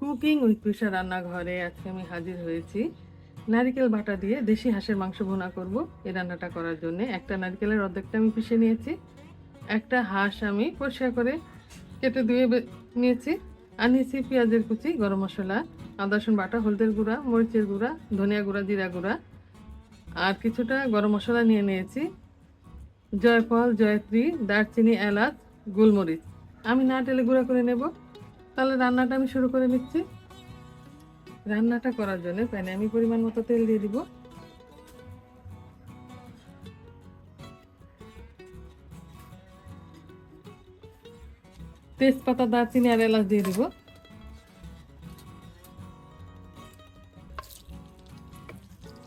Cooking with পিসা রান্নাঘরে আজকে আমি হাজির হয়েছি। নারিকেল বাটা দিয়ে দেশি হাঁসের মাংস ভুনা করব এই রান্নাটা করার জন্য। একটা নারকেলের অর্ধেকটা আমি পিষে নিয়েছি। একটা হাঁস আমি পরিষ্কার করে কেটে ধুয়ে নিয়েছি। আর নিয়েছি পেঁয়াজের কুচি, গরম মশলা, আদা রসুন বাটা, হলদের গুঁড়া, মরিচের গুঁড়া, ধনিয়া গুঁড়া, জিরা গুঁড়া। আর কিছুটা গরম মশলা নিয়ে নিয়েছি। জয়ফল, জয়ত্রী, দারচিনি, এলাচ, গোলমরিচ। আমি না টেলে গুঁড়া করে নেব। তাহলে রান্নাটা আমি শুরু করে নিচ্ছি রান্নাটা করার জন্য প্যানে আমি পরিমাণ মতো তেল দিয়ে দিব। তেজপাতা, দারচিনি আর এলাচ দিয়ে দিব।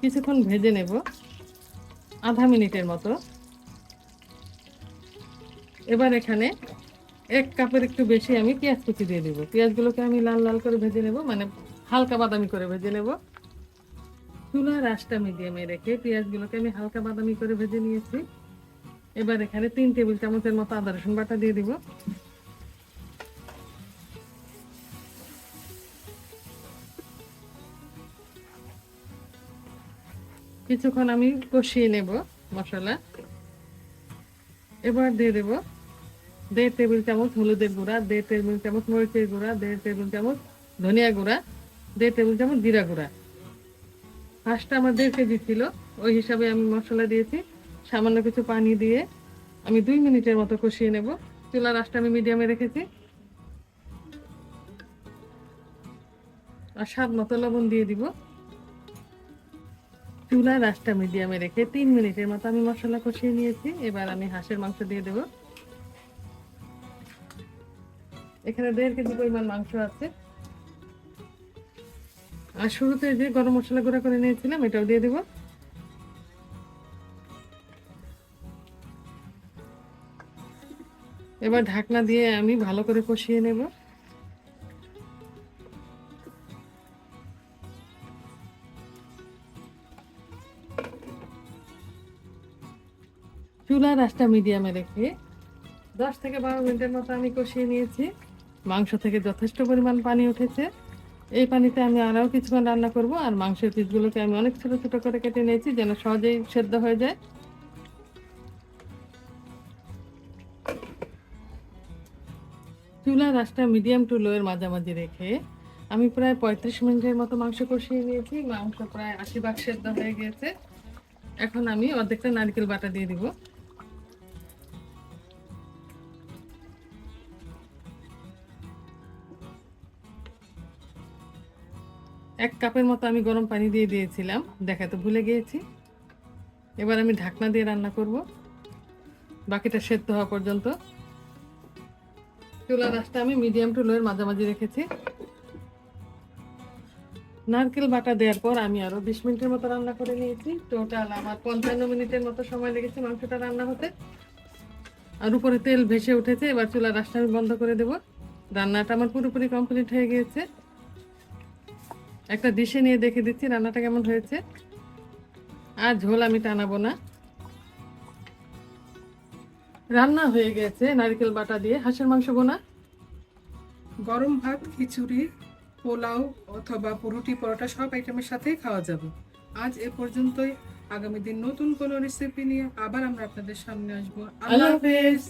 কিছুক্ষণ ভেজে নেব, আধা মিনিটের মতো। এবার এখানে এক কাপের একটু বেশি আমি পেঁয়াজ কুচি দিয়ে দেবো। পেঁয়াজগুলোকে আমি লাল লাল করে ভেজে নেব মানে হালকা বাদামি করে ভেজে নেব। চুলা রাসটা মিডিয়ামে রেখে পেঁয়াজগুলোকে আমি হালকা বাদামি করে ভেজে নিয়েছি। এবার এখানে তিন টেবিল চামচের মতো আদা রসুন বাটা দিয়ে দিব। কিছুক্ষণ আমি কষিয়ে নেব মশলা। এবার দিয়ে দেব দেড় টেবিল চামচ হলুদের গুঁড়া দেড় টেবিল চামচ মরিচের গুঁড়া দেড় টেবিল চামচ ধনিয়া গুঁড়া দেড় টেবিল চামচ জিরা গুঁড়া। হাঁসটা আমার দেড় কেজি ছিল, ওই হিসাবে আমি মশলা দিয়েছি। সামান্য কিছু পানি দিয়ে আমি দুই মিনিটের মতো কষিয়ে নেব। চুলার আঁচটা আমি মিডিয়ামে রেখেছি। আর স্বাদ মতো লবণ দিয়ে দিব। চুলার আঁচটা মিডিয়ামে রেখে তিন মিনিটের মতো আমি মশলা কষিয়ে নিয়েছি। এবার আমি হাঁসের মাংস দিয়ে দেব। এখানে দেড় কেজি পরিমাণ মাংস আছে। আর শুরুতে যে গরম মশলা গুঁড়া করে নিয়েছিলাম, এটাও দিয়ে দেব। এবার ঢাকনা দিয়ে আমি ভালো করে কষিয়ে নেব। চুলার রাস্তা মিডিয়ামে রেখে দশ থেকে বারো মিনিটের মতো আমি কষিয়ে নিয়েছি। মাংস থেকে যথেষ্ট পরিমাণ পানি উঠেছে। এই পানিতে আমি আরও কিছুক্ষণ রান্না করব আর মাংসের পিসগুলোকে আমি অনেক ছোট ছোট করে কেটে নিয়েছি যেন সহজেই সেদ্ধ হয়ে যায়। চুলার আঁচটা মিডিয়াম টু লোয়ের মাঝামাঝি রেখে আমি প্রায় পঁয়ত্রিশ মিনিটের মতো মাংস কষিয়ে নিয়েছি। মাংস প্রায় আশি ভাগ সেদ্ধ হয়ে গিয়েছে এখন আমি অর্ধেকটা নারকেল বাটা দিয়ে দিব। এক কাপের মতো আমি গরম পানি দিয়ে দিয়েছিলাম দেখাতে ভুলে গিয়েছি। এবার আমি ঢাকনা দিয়ে রান্না করব। বাকিটা সেদ্ধ হওয়া পর্যন্ত। চুলা রাসটা আমি মিডিয়াম টু লোয়ের মাঝামাঝি রেখেছি। নারকেল বাটা দেওয়ার পর আমি আরও বিশ মিনিটের মতো রান্না করে নিয়েছি। টোটাল আমার পঞ্চান্ন মিনিটের মতো সময় লেগেছে মাংসটা রান্না হতে। আর উপরে তেল ভেসে উঠেছে, এবার চুলা রাসটা আমি বন্ধ করে দেব। রান্নাটা আমার পুরোপুরি কমপ্লিট হয়ে গিয়েছে। একটা ডিশে নিয়ে দেখে দিচ্ছি রান্নাটা কেমন হয়েছে। আর ঝোল আমি টানাবো না। রান্না হয়ে গেছে নারকেল বাটা দিয়ে। হাঁসের মাংস বোনা। গরম ভাত খিচুড়ি পোলাও অথবা পুরুটি পরোটা সব আইটেমের সাথেই খাওয়া যাবে। আজ এ পর্যন্তই। আগামী দিন নতুন কোনো রেসিপি নিয়ে আবার আমরা আপনাদের সামনে আসব। আল্লাহ হাফেজ।